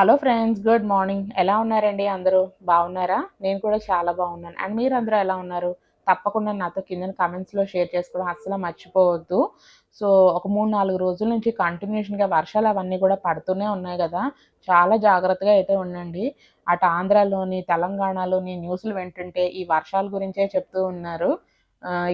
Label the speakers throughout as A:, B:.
A: Hello friends good morning. ఎలా ఉన్నారండి అందరూ? బాగున్నారా? నేను కూడా చాలా బాగున్నాను. అండ్ మీరు అందరూ ఎలా ఉన్నారు? తప్పకుండా నాతో కింద కమెంట్స్లో షేర్ చేసుకోవడం అస్సలు మర్చిపోవద్దు. సో ఒక మూడు నాలుగు రోజుల నుంచి కంటిన్యూషన్గా వర్షాలు అవన్నీ కూడా పడుతూనే ఉన్నాయి కదా. చాలా జాగ్రత్తగా అయితే ఉండండి. అటు ఆంధ్రాలోని తెలంగాణలోని న్యూస్లు వింటుంటే ఈ వర్షాల గురించే చెప్తూ ఉన్నారు.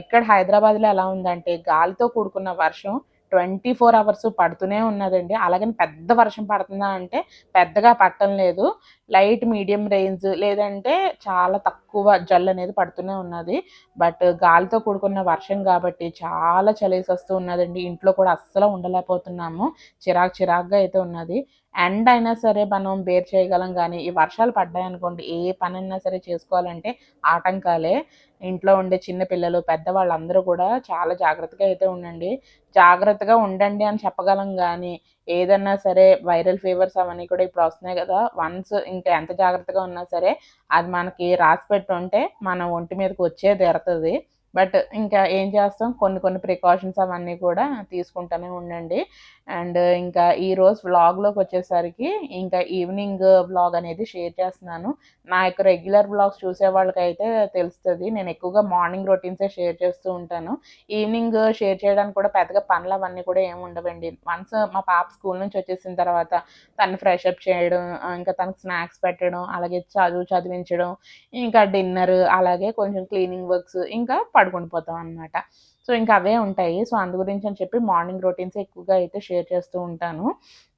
A: ఇక్కడ హైదరాబాద్లో ఎలా ఉందంటే గాలితో కూడుకున్న వర్షం ట్వంటీ ఫోర్ అవర్స్ పడుతూనే ఉన్నదండి. అలాగని పెద్ద వర్షం పడుతుందా అంటే పెద్దగా పట్టడం లేదు. లైట్ మీడియం రేంజ్ లేదంటే చాలా తక్కువ జల్ అనేది పడుతూనే ఉన్నది. బట్ గాలితో కూడుకున్న వర్షం కాబట్టి చాలా చలేసి వస్తూ ఉన్నదండి. ఇంట్లో కూడా అస్సలు ఉండలేకపోతున్నాము. చిరాకు చిరాకుగా అయితే ఉన్నది. ఎండ్ అయినా సరే మనం బేర్ చేయగలం కానీ ఈ వర్షాలు పడ్డాయనుకోండి ఏ పని అయినా సరే చేసుకోవాలంటే ఆటంకాలే. ఇంట్లో ఉండే చిన్న పిల్లలు పెద్దవాళ్ళందరూ కూడా చాలా జాగ్రత్తగా అయితే ఉండండి. జాగ్రత్తగా ఉండండి అని చెప్పగలం కానీ ఏదన్నా సరే వైరల్ ఫీవర్స్ అవన్నీ కూడా ఇప్పుడు వస్తున్నాయి కదా వన్స్ ఇంకా ఎంత జాగ్రత్తగా ఉన్నా సరే అది మనకి రాసి పెట్టి ఉంటే మన ఒంటి మీదకి వచ్చే తీరుతుంది. బట్ ఇంకా ఏం చేస్తాం? కొన్ని కొన్ని ప్రికాషన్స్ అవన్నీ కూడా తీసుకుంటూనే ఉండండి. అండ్ ఇంకా ఈరోజు వ్లాగ్లోకి వచ్చేసరికి ఇంకా ఈవినింగ్ వ్లాగ్ అనేది షేర్ చేస్తున్నాను. నా యొక్క రెగ్యులర్ వ్లాగ్స్ చూసే వాళ్ళకైతే తెలుస్తుంది. నేను ఎక్కువగా మార్నింగ్ రొటీన్సే షేర్ చేస్తూ ఉంటాను. ఈవినింగ్ షేర్ చేయడానికి కూడా పెద్దగా పనులు అవన్నీ కూడా ఏమి ఉండవండి. వన్స్ మా పాప స్కూల్ నుంచి వచ్చేసిన తర్వాత తను ఫ్రెష్ అప్ చేయడం ఇంకా తనకు స్నాక్స్ పెట్టడం అలాగే చదువు చదివించడం ఇంకా డిన్నర్ అలాగే కొంచెం క్లీనింగ్ వర్క్స్ ఇంకా పడుకుండిపోతాం పోతాం అనమాట సో ఇంకా అవే ఉంటాయి. సో అందు గురించి అని చెప్పి మార్నింగ్ రొటీన్స్ ఎక్కువగా అయితే షేర్ చేస్తూ ఉంటాను.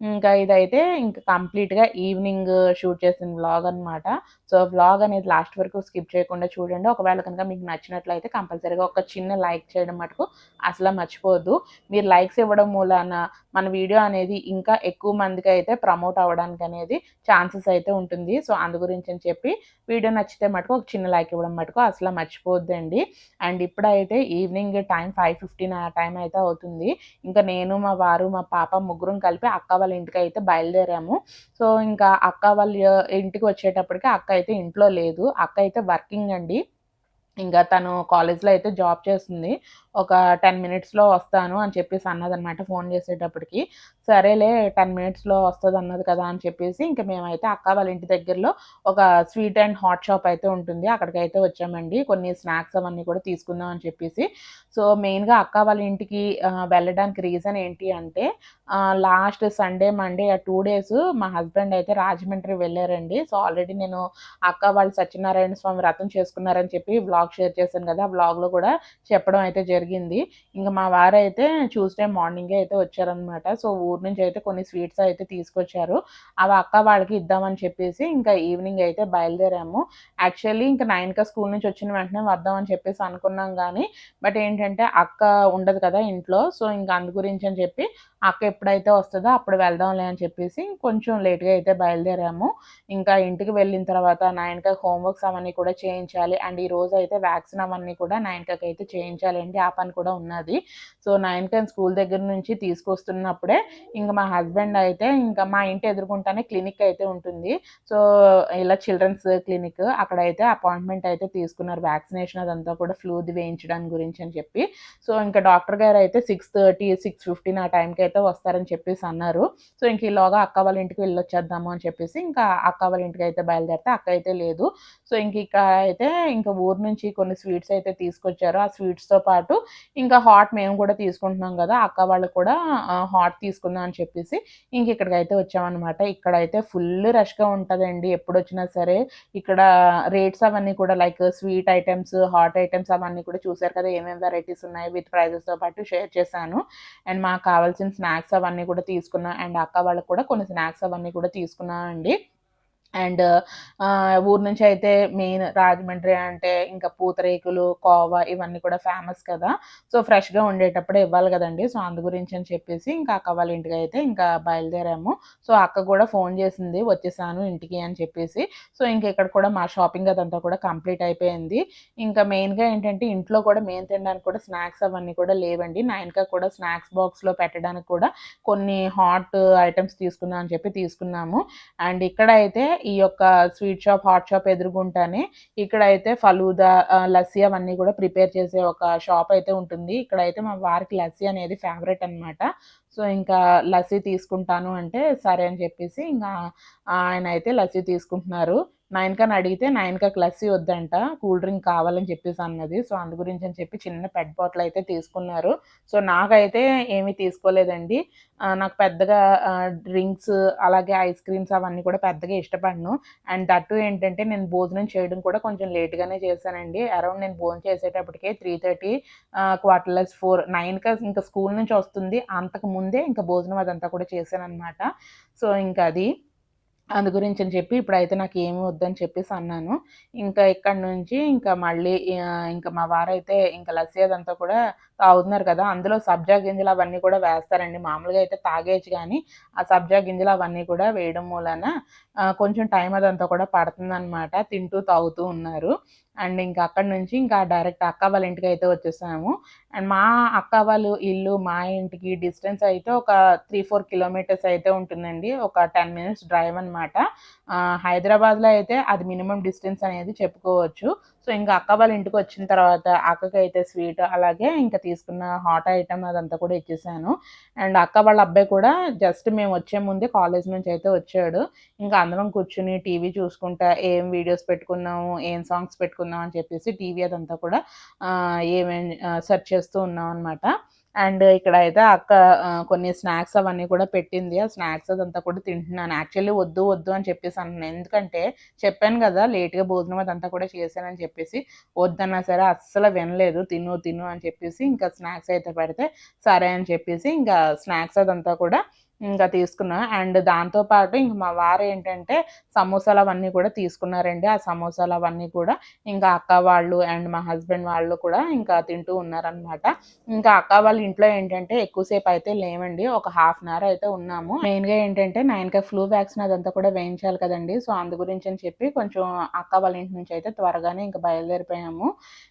A: ఇంకా ఇదైతే ఇంకా కంప్లీట్గా ఈవినింగ్ షూట్ చేసిన వ్లాగ్ అనమాట సో వ్లాగ్ అనేది లాస్ట్ వరకు స్కిప్ చేయకుండా చూడండి. ఒకవేళ కనుక మీకు నచ్చినట్లయితే కంపల్సరీగా ఒక చిన్న లైక్ చేయడం మటుకు అసలు మర్చిపోవద్దు మీరు లైక్స్ ఇవ్వడం మూలాన మన వీడియో అనేది ఇంకా ఎక్కువ మందికి అయితే ప్రమోట్ అవ్వడానికి అనేది ఛాన్సెస్ అయితే ఉంటుంది. సో అందు గురించి అని చెప్పి వీడియో నచ్చితే మటుకు ఒక చిన్న లైక్ ఇవ్వడం మటుకు అసలు మర్చిపోద్దండి. అండ్ ఇప్పుడైతే ఈవినింగ్ టైం ఫైవ్ ఫిఫ్టీన్ ఆ టైం అయితే అవుతుంది. ఇంకా నేను మా వారు మా పాప ముగ్గురం కలిపి అక్క వాళ్ళ ఇంటికి అయితే బయలుదేరాము. సో ఇంకా అక్క వాళ్ళ ఇంటికి వచ్చేటప్పటికి అక్క అయితే ఇంట్లో లేదు. అక్క అయితే వర్కింగ్ అండి. ఇంకా తను కాలేజ్లో అయితే జాబ్ చేస్తుంది. ఒక టెన్ మినిట్స్లో వస్తాను అని చెప్పేసి అన్నదనమాట ఫోన్ చేసేటప్పటికి. సరేలే టెన్ మినిట్స్లో వస్తుంది అన్నది కదా అని చెప్పేసి ఇంకా మేమైతే అక్క వాళ్ళ ఇంటి దగ్గరలో ఒక స్వీట్ అండ్ హాట్ షాప్ అయితే ఉంటుంది. అక్కడికి అయితే వచ్చామండి. కొన్ని స్నాక్స్ అవన్నీ కూడా తీసుకుందాం అని చెప్పేసి. సో మెయిన్గా అక్క వాళ్ళ ఇంటికి వెళ్ళడానికి రీజన్ ఏంటి అంటే లాస్ట్ సండే మండే ఆ టూ డేస్ మా హస్బెండ్ అయితే రాజమండ్రి వెళ్ళారండి. సో ఆల్రెడీ నేను అక్క వాళ్ళు సత్యనారాయణ స్వామి వ్రతం చేసుకున్నారని చెప్పి బ్లాగ్ షేర్ చేశాను కదా ఆ బ్లాగ్లో కూడా చెప్పడం అయితే జరిగింది. ఇంకా మా వారైతే ట్యూస్డే మార్నింగే అయితే వచ్చారనమాట సో ఊరు నుంచి అయితే కొన్ని స్వీట్స్ అయితే తీసుకొచ్చారు. అవి అక్క వాళ్ళకి ఇద్దామని చెప్పేసి ఇంకా ఈవినింగ్ అయితే బయలుదేరాము. యాక్చువల్లీ ఇంకా నైన్కి స్కూల్ నుంచి వచ్చిన వెంటనే వద్దామని చెప్పేసి అనుకున్నాం కానీ బట్ ఏంటంటే అక్క ఉండదు కదా ఇంట్లో. సో ఇంకా అందు గురించి అని చెప్పి అక్క ఎప్పుడైతే వస్తుందో అప్పుడు వెళ్దాంలే అని చెప్పేసి కొంచెం లేట్గా అయితే బయలుదేరాము. ఇంకా ఇంటికి వెళ్ళిన తర్వాత నైన్కా హోంవర్క్స్ అవన్నీ కూడా చేయించాలి. అండ్ ఈ రోజు అయితే వ్యాక్సిన్ అవన్నీ కూడా నైన్కాకి అయితే చేయించాలండి ఆ పని కూడా ఉన్నది. సో నైన్కా స్కూల్ దగ్గర నుంచి తీసుకొస్తున్నప్పుడే ఇంకా మా హస్బెండ్ అయితే ఇంకా మా ఇంటి ఎదుర్కొంటానే క్లినిక్ అయితే ఉంటుంది. సో ఇలా చిల్డ్రన్స్ క్లినిక్ అక్కడ అయితే అపాయింట్మెంట్ అయితే తీసుకున్నారు. వ్యాక్సినేషన్ అదంతా కూడా ఫ్లూది వేయించడానికి గురించి అని చెప్పి. సో ఇంకా డాక్టర్ గారు అయితే సిక్స్ థర్టీ సిక్స్ ఫిఫ్టీన్ ఆ టైంకి అయితే వస్తారని చెప్పేసి అన్నారు. సో ఇంక ఈలోగా అక్క వాళ్ళ ఇంటికి వెళ్ళొచ్చేద్దాము అని చెప్పేసి ఇంకా అక్క వాళ్ళ ఇంటికి అయితే బయలుదేరితే అక్క అయితే లేదు. సో ఇంక ఇక అయితే ఇంకా ఊరు నుంచి కొన్ని స్వీట్స్ అయితే తీసుకొచ్చారు. ఆ స్వీట్స్తో పాటు ఇంకా హాట్ మేము కూడా తీసుకుంటున్నాం కదా అక్క వాళ్ళు కూడా హాట్ తీసుకుందాం అని చెప్పేసి ఇంక ఇక్కడికి అయితే వచ్చామన్నమాట. ఇక్కడైతే ఫుల్ రష్గా ఉంటుందండి. ఎప్పుడు వచ్చినా సరే ఇక్కడ రేట్స్ అవన్నీ కూడా like sweet items hot items అవన్నీ కూడా చూసారు కదా ఏమేమి వెరైటీస్ ఉన్నాయి విత్ ప్రైజెస్తో పాటు షేర్ చేశాను. అండ్ మాకు కావాల్సిన స్నాక్స్ అవన్నీ కూడా తీసుకున్నాం అండ్ అక్క వాళ్ళకి కూడా కొన్ని స్నాక్స్ అవన్నీ కూడా తీసుకున్నాం అండి. అండ్ ఊరు నుంచి అయితే మెయిన్ రాజమండ్రి అంటే ఇంకా పూతరేకులు కోవా ఇవన్నీ కూడా ఫేమస్ కదా. సో ఫ్రెష్గా ఉండేటప్పుడే ఇవ్వాలి కదండి. సో అందు గురించి అని చెప్పేసి ఇంకా అక్క వాళ్ళ ఇంటికి అయితే ఇంకా బయలుదేరాము. సో అక్క కూడా ఫోన్ చేసింది వచ్చేసాను ఇంటికి అని చెప్పేసి. సో ఇంక ఇక్కడ కూడా మా షాపింగ్ అదంతా కూడా కంప్లీట్ అయిపోయింది. ఇంకా మెయిన్గా ఏంటంటే ఇంట్లో కూడా మెయిన్ తినడానికి కూడా స్నాక్స్ అవన్నీ కూడా లేవండి. నైన్కా కూడా స్నాక్స్ బాక్స్లో పెట్టడానికి కూడా కొన్ని హాట్ ఐటమ్స్ తీసుకుందాం అని చెప్పి తీసుకున్నాము. అండ్ ఇక్కడ అయితే ఈ యొక్క స్వీట్ షాప్ హాట్ షాప్ ఎదురుగుంటానే అయితే ఫలూదా లస్సీ అవన్నీ కూడా ప్రిపేర్ చేసే ఒక షాప్ అయితే ఉంటుంది. ఇక్కడ అయితే మా వారికి లస్సీ అనేది ఫేవరెట్ అన్నమాట. సో ఇంకా లస్సీ తీసుకుంటాను అంటే సరే అని చెప్పేసి ఇంకా ఆయన అయితే లస్సీ తీసుకుంటున్నారు. నైన్కాని అడిగితే నైన్కాకి లస్సీ వద్దంట కూల్ డ్రింక్ కావాలని చెప్పేసి అన్నది. సో అందు గురించి అని చెప్పి చిన్న పెట్ బాటిల్ అయితే తీసుకున్నారు. సో నాకైతే ఏమీ తీసుకోలేదండి. నాకు పెద్దగా డ్రింక్స్ అలాగే ఐస్ క్రీమ్స్ అవన్నీ కూడా పెద్దగా ఇష్టపడను. అండ్ దట్టు ఏంటంటే నేను భోజనం చేయడం కూడా కొంచెం లేట్గానే చేశానండి. అరౌండ్ నేను భోజనం చేసేటప్పటికే three thirty quarter less four నైన్కి ఇంకా స్కూల్ నుంచి వస్తుంది. అంతకు ముందే ఇంకా భోజనం అదంతా కూడా చేశాను అనమాట సో ఇంకా అది. అందు గురించి అని చెప్పి ఇప్పుడైతే నాకు ఏమి వద్దని చెప్పేసి అన్నాను. ఇంకా ఇక్కడ నుంచి ఇంకా మళ్ళీ ఇంకా మా వారైతే ఇంకా లస్సీ అదంతా కూడా తాగుతున్నారు కదా అందులో సబ్జా గింజలు అవన్నీ కూడా వేస్తారండి. మామూలుగా అయితే తాగేయచ్చు కానీ ఆ సబ్జా గింజలు అవన్నీ కూడా వేయడం మూలన కొంచెం టైం అదంతా కూడా పడుతుందన్నమాట. తింటూ తాగుతూ ఉన్నారు. అండ్ ఇంకా అక్కడ నుంచి ఇంకా డైరెక్ట్ అక్క వాళ్ళ ఇంటికి అయితే వచ్చేసాము. అండ్ మా అక్క వాళ్ళు ఇల్లు మా ఇంటికి డిస్టెన్స్ అయితే ఒక త్రీ ఫోర్ కిలోమీటర్స్ అయితే ఉంటుందండి. ఒక టెన్ మినిట్స్ డ్రైవ్ అనమాట హైదరాబాద్లో అయితే అది మినిమం డిస్టెన్స్ అనేది చెప్పుకోవచ్చు. సో ఇంకా అక్క వాళ్ళ ఇంటికి వచ్చిన తర్వాత అక్కకి అయితే స్వీట్ అలాగే ఇంకా తీసుకున్న హాట్ ఐటమ్ అదంతా కూడా ఇచ్చేసాను. అండ్ అక్క వాళ్ళ అబ్బాయి కూడా జస్ట్ మేము వచ్చే ముందే కాలేజ్ నుంచి అయితే వచ్చాడు. ఇంకా అందరం కూర్చుని టీవీ చూసుకుంటా ఏం వీడియోస్ పెట్టుకున్నాము ఏం సాంగ్స్ పెట్టుకుందాం అని చెప్పేసి టీవీ అదంతా కూడా ఏమేం సెర్చ్ చేస్తూ ఉన్నాం అనమాట అండ్ ఇక్కడ అయితే అక్క కొన్ని స్నాక్స్ అవన్నీ కూడా పెట్టింది. ఆ స్నాక్స్ అదంతా కూడా తింటున్నాను. యాక్చువల్లీ వద్దు వద్దు అని చెప్పేసి అన్నాను. ఎందుకంటే చెప్పాను కదా లేట్గా భోజనం అదంతా కూడా చేశానని చెప్పేసి. వద్దన్నా సరే అస్సలు వినలేదు. తిను తిను అని చెప్పేసి ఇంకా స్నాక్స్ అయితే పెడితే సరే అని చెప్పేసి ఇంకా స్నాక్స్ అదంతా కూడా ఇంకా తీసుకున్నా. అండ్ దాంతోపాటు ఇంక మా వారు ఏంటంటే సమోసాలు అవన్నీ కూడా తీసుకున్నారండి. ఆ సమోసాలు అవన్నీ కూడా ఇంకా అక్క వాళ్ళు అండ్ మా హస్బెండ్ వాళ్ళు కూడా ఇంకా తింటూ ఉన్నారనమాట ఇంకా అక్క వాళ్ళ ఇంట్లో ఏంటంటే ఎక్కువసేపు అయితే లేవండి. ఒక హాఫ్ అన్ అవర్ అయితే ఉన్నాము. మెయిన్గా ఏంటంటే నైన్కే ఫ్లూ వ్యాక్సిన్ అదంతా కూడా వేయించాలి కదండి. సో అందు గురించి అని చెప్పి కొంచెం అక్క వాళ్ళ ఇంటి నుంచి అయితే త్వరగానే ఇంకా బయలుదేరిపోయాము.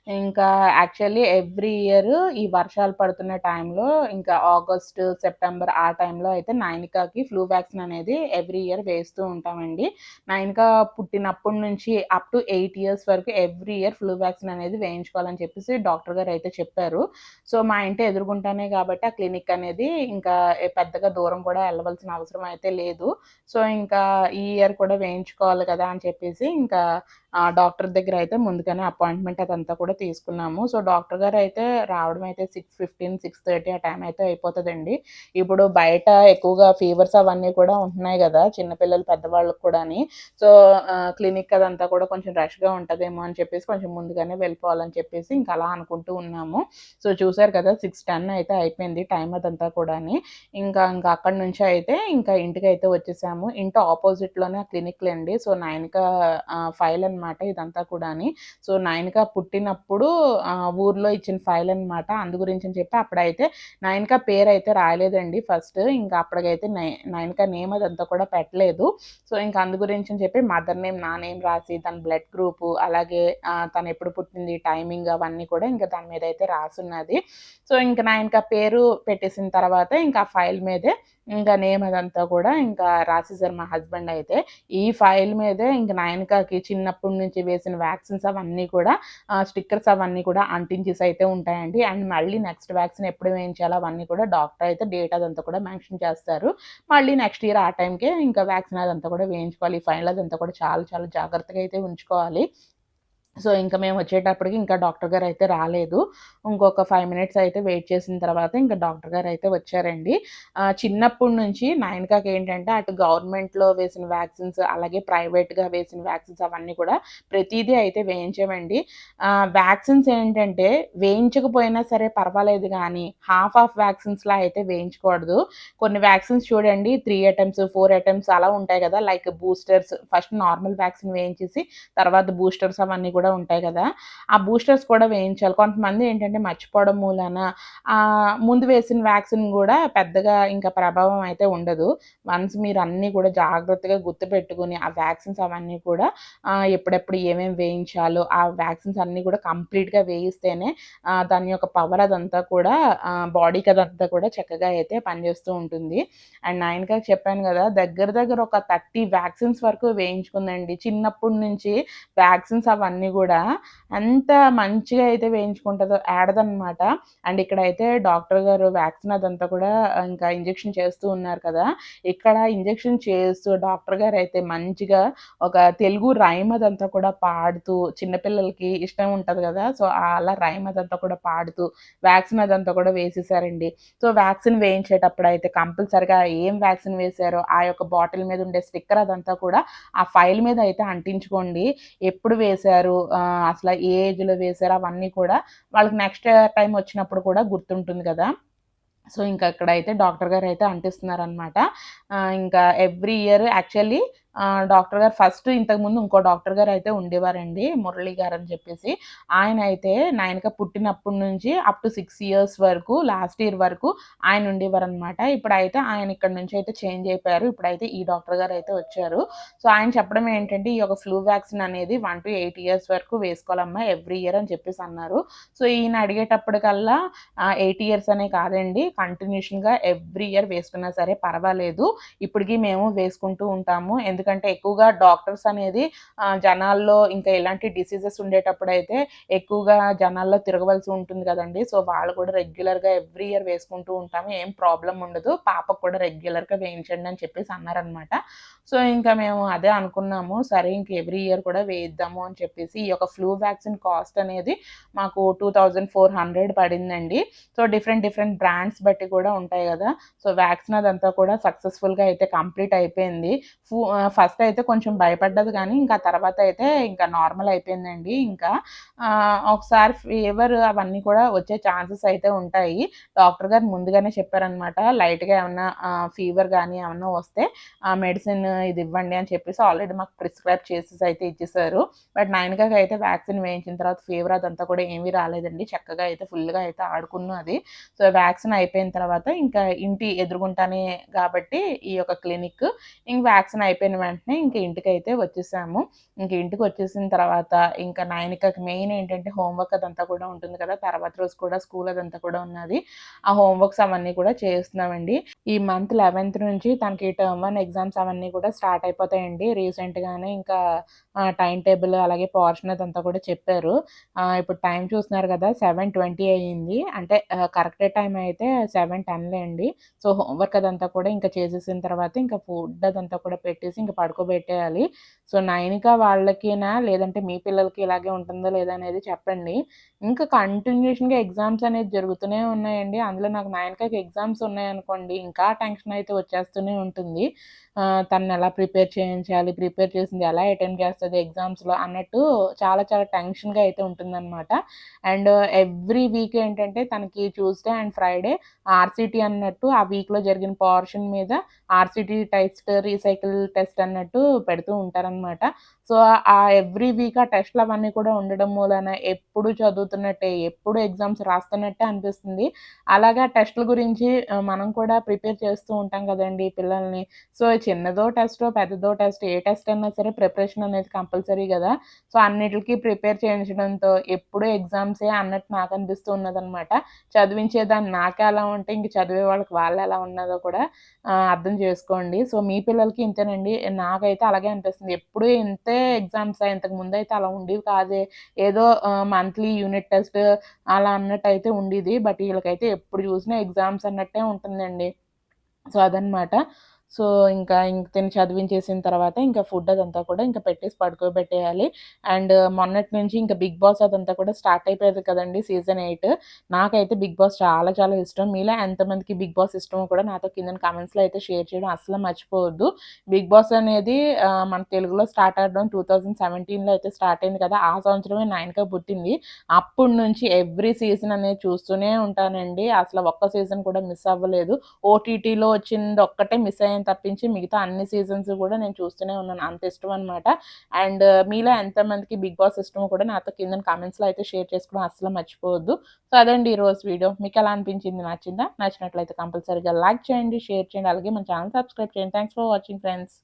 A: ఇంకా యాక్చువల్లీ ఎవ్రీ ఇయర్ ఈ వర్షాలు పడుతున్న టైంలో ఇంకా ఆగస్ట్ సెప్టెంబర్ ఆ టైంలో అయితే నైనికాకి ఫ్లూ వ్యాక్సిన్ అనేది ఎవ్రీ ఇయర్ వేస్తూ ఉంటామండి. నైనికా పుట్టినప్పటి నుంచి అప్ టు ఎయిట్ ఇయర్స్ వరకు ఎవ్రీ ఇయర్ ఫ్లూ వ్యాక్సిన్ అనేది వేయించుకోవాలని చెప్పేసి డాక్టర్ గారు అయితే చెప్పారు. సో మా ఇంటి ఎదుర్కొంటానే కాబట్టి ఆ క్లినిక్ అనేది ఇంకా పెద్దగా దూరం కూడా వెళ్ళవలసిన అవసరం అయితే లేదు. సో ఇంకా ఈ ఇయర్ కూడా వేయించుకోవాలి కదా అని చెప్పేసి ఇంకా డాక్టర్ దగ్గర అయితే ముందుగానే అపాయింట్మెంట్ అదంతా కూడా తీసుకున్నాము. సో డాక్టర్ గారు అయితే రావడం అయితే సిక్స్ ఫిఫ్టీన్ సిక్స్ థర్టీ ఆ టైం అయితే అయిపోతుందండి. ఇప్పుడు బయట ఎక్కువ ఎక్కువగా ఫీవర్స్ అవన్నీ కూడా ఉంటున్నాయి కదా చిన్నపిల్లలు పెద్దవాళ్ళకి కూడాని. సో క్లినిక్ అదంతా కూడా కొంచెం రష్గా ఉంటుందేమో అని చెప్పేసి కొంచెం ముందుగానే వెళ్ళిపోవాలని చెప్పేసి ఇంకా అలా అనుకుంటూ ఉన్నాము. సో చూసారు కదా సిక్స్ టెన్ అయితే అయిపోయింది టైం అదంతా కూడాని. ఇంకా ఇంకా అక్కడ నుంచి అయితే ఇంకా ఇంటికి అయితే వచ్చేసాము. ఇంటి ఆపోజిట్లోనే క్లినిక్లు అండి. సో నైన్కా ఫైల్ అనమాట ఇదంతా కూడాని. సో నైన్కా పుట్టినప్పుడు ఊర్లో ఇచ్చిన ఫైల్ అనమాట అందు గురించి అని చెప్పి అప్పుడైతే నైన్కా పేరు అయితే రాయలేదండి. ఫస్ట్ ఇంకా అప్పుడు ఇప్పటికైతే నైన్కా నేమ్ అదంతా కూడా పెట్టలేదు. సో ఇంకా అందు గురించి అని చెప్పి మదర్ నేమ్ నా నేమ్ రాసి తన బ్లడ్ గ్రూప్ అలాగే తను ఎప్పుడు పుట్టింది టైమింగ్ అవన్నీ కూడా ఇంకా దాని మీద అయితే రాసున్నది. సో ఇంకా నా పేరు పెట్టేసిన తర్వాత ఇంకా ఫైల్ మీదే ఇంకా నేమ్ అదంతా కూడా ఇంకా రాసేసారు మా హస్బెండ్ అయితే ఈ ఫైల్ మీదే ఇంకా నాయనకాకి చిన్నప్పటి నుంచి వేసిన వ్యాక్సిన్స్ అవన్నీ కూడా స్టిక్కర్స్ అవన్నీ కూడా అంటించేసి అయితే ఉంటాయండి. అండ్ మళ్ళీ నెక్స్ట్ వ్యాక్సిన్ ఎప్పుడు వేయించాలో అవన్నీ కూడా డాక్టర్ అయితే డేట్ అదంతా కూడా మెన్షన్ చేస్తారు. మళ్ళీ నెక్స్ట్ ఇయర్ ఆ టైంకే ఇంకా వ్యాక్సిన్ అదంతా కూడా వేయించుకోవాలి. ఈ ఫైల్ అదంతా కూడా చాలా చాలా జాగ్రత్తగా అయితే ఉంచుకోవాలి. సో ఇంకా మేము వచ్చేటప్పటికి ఇంకా డాక్టర్ గారు అయితే రాలేదు. ఇంకొక ఫైవ్ మినిట్స్ అయితే వెయిట్ చేసిన తర్వాత ఇంకా డాక్టర్ గారు అయితే వచ్చారండి చిన్నప్పటి నుంచి నైన్కాకి ఏంటంటే అటు గవర్నమెంట్లో వేసిన వ్యాక్సిన్స్ అలాగే ప్రైవేట్గా వేసిన వ్యాక్సిన్స్ అవన్నీ కూడా ప్రతిదీ అయితే వేయించామండి. వ్యాక్సిన్స్ ఏంటంటే వేయించకపోయినా సరే పర్వాలేదు కానీ హాఫ్ ఆఫ్ వ్యాక్సిన్స్లా అయితే వేయించకూడదు. కొన్ని వ్యాక్సిన్స్ చూడండి త్రీ ఐటమ్స్ ఫోర్ ఐటమ్స్ అలా ఉంటాయి కదా like boosters. First normal vaccine వేయించేసి తర్వాత బూస్టర్స్ అవన్నీ కూడా కూడా ఉంటాయి కదా. ఆ బూస్టర్స్ కూడా వేయించాలి. కొంతమంది ఏంటంటే మర్చిపోవడం మూలన ముందు వేసిన వ్యాక్సిన్ కూడా పెద్దగా ఇంకా ప్రభావం అయితే ఉండదు. వన్స్ మీరు అన్నీ కూడా జాగ్రత్తగా గుర్తుపెట్టుకుని ఆ వ్యాక్సిన్స్ అవన్నీ కూడా ఎప్పుడెప్పుడు ఏమేమి వేయించాలో ఆ వ్యాక్సిన్స్ అన్నీ కూడా కంప్లీట్గా వేయిస్తేనే దాని యొక్క పవర్ అదంతా కూడా బాడీకి అదంతా కూడా చక్కగా అయితే పనిచేస్తూ ఉంటుంది. అండ్ నైన్గా చెప్పాను కదా దగ్గర దగ్గర ఒక థర్టీ వ్యాక్సిన్స్ వరకు వేయించుకుందండి. చిన్నప్పటి నుంచి వ్యాక్సిన్స్ అవన్నీ కూడా అంత మంచిగా అయితే వేయించుకుంటుందో ఆడదనమాట అండ్ ఇక్కడైతే డాక్టర్ గారు వ్యాక్సిన్ అదంతా కూడా ఇంకా ఇంజెక్షన్ చేస్తూ ఉన్నారు కదా. ఇక్కడ ఇంజెక్షన్ చేస్తూ డాక్టర్ గారు అయితే మంచిగా ఒక తెలుగు రైమ్ అదంతా కూడా పాడుతూ చిన్నపిల్లలకి ఇష్టం ఉంటుంది కదా సో అలా రైమ్ అదంతా కూడా పాడుతూ వ్యాక్సిన్ అదంతా కూడా వేసేసారండి. సో వ్యాక్సిన్ వేయించేటప్పుడు అయితే కంపల్సరిగా ఏం వ్యాక్సిన్ వేశారో ఆ యొక్క బాటిల్ మీద ఉండే స్టిక్కర్ అదంతా కూడా ఆ ఫైల్ మీద అయితే అంటించుకోండి. ఎప్పుడు వేశారు అసలు ఏ ఏజ్లో వేశారు అవన్నీ కూడా వాళ్ళకి నెక్స్ట్ టైం వచ్చినప్పుడు కూడా గుర్తుంటుంది కదా. సో ఇంకా అక్కడ అయితే డాక్టర్ గారు అయితే అంటిస్తున్నారనమాట ఇంకా ఎవ్రీ ఇయర్ యాక్చువల్లీ డాక్టర్ గారు ఫస్ట్ ఇంతకుముందు ఇంకో డాక్టర్ గారు అయితే ఉండేవారండి మురళి గారు అని చెప్పేసి. ఆయన అయితే నాయనక పుట్టినప్పటి నుంచి అప్ టు సిక్స్ ఇయర్స్ వరకు లాస్ట్ ఇయర్ వరకు ఆయన ఉండేవారు అనమాట ఇప్పుడైతే ఆయన ఇక్కడ నుంచి అయితే చేంజ్ అయిపోయారు. ఇప్పుడైతే ఈ డాక్టర్ గారు అయితే వచ్చారు. సో ఆయన చెప్పడం ఏంటంటే ఈ యొక్క ఫ్లూ వ్యాక్సిన్ అనేది వన్ టు ఎయిట్ ఇయర్స్ వరకు వేసుకోవాలమ్మా ఎవ్రీ ఇయర్ అని చెప్పేసి అన్నారు. సో ఈయన అడిగేటప్పటికల్లా ఎయిట్ ఇయర్స్ అనే కాదండి కంటిన్యూషన్గా ఎవ్రీ ఇయర్ వేసుకున్నా సరే పర్వాలేదు. ఇప్పటికీ మేము వేసుకుంటూ ఉంటాము. ఎందుకంటే ఎందుకంటే ఎక్కువగా డాక్టర్స్ అనేది జనాల్లో ఇంకా ఇలాంటి డిసీజెస్ ఉండేటప్పుడు అయితే ఎక్కువగా జనాల్లో తిరగవలసి ఉంటుంది కదండి. సో వాళ్ళు కూడా రెగ్యులర్గా ఎవ్రీ ఇయర్ వేసుకుంటూ ఉంటాము. ఏం ప్రాబ్లం ఉండదు. పాపకు కూడా రెగ్యులర్గా వేయించండి అని చెప్పేసి అన్నారనమాట. సో ఇంకా మేము అదే అనుకున్నాము. సరే ఇంక ఎవ్రీ ఇయర్ కూడా వేయిద్దాము అని చెప్పేసి ఈ యొక్క ఫ్లూ వ్యాక్సిన్ కాస్ట్ అనేది మాకు టూ థౌజండ్ ఫోర్ హండ్రెడ్ పడిందండి. సో డిఫరెంట్ డిఫరెంట్ బ్రాండ్స్ బట్టి కూడా ఉంటాయి కదా. సో వ్యాక్సిన్ అదంతా కూడా సక్సెస్ఫుల్గా అయితే కంప్లీట్ అయిపోయింది. ఫస్ట్ అయితే కొంచెం భయపడ్డది కానీ ఇంకా తర్వాత అయితే ఇంకా నార్మల్ అయిపోయిందండి. ఇంకా ఒకసారి ఫీవర్ అవన్నీ కూడా వచ్చే ఛాన్సెస్ అయితే ఉంటాయి. డాక్టర్ గారు ముందుగానే చెప్పారనమాట లైట్గా ఏమన్నా ఫీవర్ కానీ ఏమన్నా వస్తే మెడిసిన్ ఇది ఇవ్వండి అని చెప్పేసి ఆల్రెడీ మాకు ప్రిస్క్రైబ్ చేసేసి అయితే ఇచ్చేసారు. బట్ నైన్గా అయితే వ్యాక్సిన్ వేయించిన తర్వాత ఫీవర్ అదంతా కూడా ఏమీ రాలేదండి. చక్కగా అయితే ఫుల్గా అయితే ఆడుకున్నది. సో వ్యాక్సిన్ అయిపోయిన తర్వాత ఇంకా ఇంటి ఎదుర్కొంటానే కాబట్టి ఈ యొక్క క్లినిక్ ఇంక వ్యాక్సిన్ అయిపోయిన వెంటనే ఇంక ఇంటికి అయితే వచ్చేసాము. ఇంక ఇంటికి వచ్చేసిన తర్వాత ఇంకా నైన్కి మెయిన్ ఏంటంటే హోంవర్క్ అదంతా కూడా ఉంటుంది కదా. తర్వాత రోజు కూడా స్కూల్ అదంతా కూడా ఉన్నది. ఆ హోంవర్క్స్ అవన్నీ కూడా చేస్తున్నామండి. ఈ మంత్ లెవెన్త్ నుంచి తనకి టర్మ్ వన్ ఎగ్జామ్స్ అవన్నీ కూడా స్టార్ట్ అయిపోతాయండి. రీసెంట్గానే ఇంకా టైం టేబుల్ అలాగే పోర్షన్ అదంతా కూడా చెప్పారు. ఇప్పుడు టైం చూస్తున్నారు కదా సెవెన్ ట్వంటీ అయ్యింది. అంటే కరెక్ట్ టైం అయితే సెవెన్ టెన్లే అండి. సో హోంవర్క్ అదంతా కూడా ఇంకా చేసేసిన తర్వాత ఇంకా ఫుడ్ అదంతా కూడా పెట్టేసి ఇంకా పడుకోబెట్టేయాలి. సో నైన్కా వాళ్ళకినా లేదంటే మీ పిల్లలకి ఇలాగే ఉంటుందో లేదా అనేది చెప్పండి. ఇంకా కంటిన్యూషన్గా ఎగ్జామ్స్ అనేది జరుగుతూనే ఉన్నాయండి. అందులో నాకు నైన్కాకి ఎగ్జామ్స్ ఉన్నాయనుకోండి ఇంకా టెన్షన్ అయితే వచ్చేస్తూనే ఉంటుంది. తను ఎలా ప్రిపేర్ చేయించాలి ప్రిపేర్ చేసింది ఎలా అటెండ్ చేస్తుంది ఎగ్జామ్స్లో అన్నట్టు చాలా చాలా టెన్షన్గా అయితే ఉంటుందన్నమాట. అండ్ ఎవ్రీ వీక్ ఏంటంటే తనకి ట్యూస్డే అండ్ ఫ్రైడే ఆర్సిటీ అన్నట్టు ఆ వీక్లో జరిగిన పోర్షన్ మీద RCT test recycle test test అన్నట్టు పెడుతూ ఉంటారనమాట సో ఆ ఎవ్రీ వీక్ ఆ టెస్ట్లు అవన్నీ కూడా ఉండడం మూలన ఎప్పుడు చదువుతున్నట్టే ఎప్పుడు ఎగ్జామ్స్ రాస్తున్నట్టే అనిపిస్తుంది. అలాగే ఆ టెస్ట్ల గురించి మనం కూడా ప్రిపేర్ చేస్తూ ఉంటాం కదండి పిల్లల్ని. సో చిన్నదో టెస్ట్ పెద్దదో టెస్ట్ ఏ టెస్ట్ అయినా సరే ప్రిపరేషన్ అనేది కంపల్సరీ కదా. సో అన్నిటికీ ప్రిపేర్ చేయించడంతో ఎప్పుడు ఎగ్జామ్సే అన్నట్టు నాకు అనిపిస్తూ ఉన్నదనమాట చదివించేదాన్ని నాకే ఎలా ఉంటే ఇంక చదివే వాళ్ళకి వాళ్ళు ఎలా ఉన్నదో కూడా అర్థం చేసుకోండి. సో మీ పిల్లలకి ఇంతేనండి. నాకైతే అలాగే అనిపిస్తుంది. ఎప్పుడు ఇంతే ఎగ్జామ్స్ ఇంతకు ముందు అయితే అలా ఉండేవి కాదే. ఏదో మంత్లీ యూనిట్ టెస్ట్ అలా అన్నట్టు అయితే ఉండేది. బట్ వీళ్ళకైతే ఎప్పుడు చూసినా ఎగ్జామ్స్ అన్నట్టే ఉంటుందండి. సో అదనమాట సో ఇంకా ఇంక తిని చదివించేసిన తర్వాత ఇంకా ఫుడ్ అదంతా కూడా ఇంకా పెట్టేసి పడుకోబెట్టేయాలి. అండ్ మొన్నటి నుంచి ఇంకా బిగ్ బాస్ అదంతా కూడా స్టార్ట్ అయిపోయేది కదండి సీజన్ ఎయిట్. నాకైతే బిగ్ బాస్ చాలా చాలా ఇష్టం. మీలో ఎంతమందికి బిగ్ బాస్ ఇష్టమో కూడా నాతో కింద కామెంట్స్లో అయితే షేర్ చేయడం అసలు మర్చిపోవద్దు. బిగ్ బాస్ అనేది మన తెలుగులో స్టార్ట్ అవ్వడం టూ థౌజండ్ సెవెంటీన్లో అయితే స్టార్ట్ అయింది కదా ఆ సంవత్సరమే నైన్గా పుట్టింది. అప్పటి నుంచి ఎవ్రీ సీజన్ అనేది చూస్తూనే ఉంటానండి. అసలు ఒక్క సీజన్ కూడా మిస్ అవ్వలేదు. ఓటీటీలో వచ్చింది ఒక్కటే మిస్ అయ్యింది. నైన్ తప్పించి మిగతా అన్ని సీజన్స్ కూడా నేను చూస్తూనే ఉన్నాను. అంత ఇష్టం అనమాట అండ్ మీలో ఎంతమందికి బిగ్ బాస్ ఇష్టమో కూడా నాతో కింద కామెంట్స్లో అయితే షేర్ చేసుకోవడం అస్సలు మర్చిపోవద్దు. సో అదండి ఈరోజు వీడియో. మీకు ఎలా అనిపించింది? నచ్చిందా? నచ్చినట్లయితే కంపల్సరీగా లైక్ చేయండి షేర్ చేయండి అలాగే మన ఛానల్ సబ్స్క్రైబ్ చేయండి. Thanks for watching friends.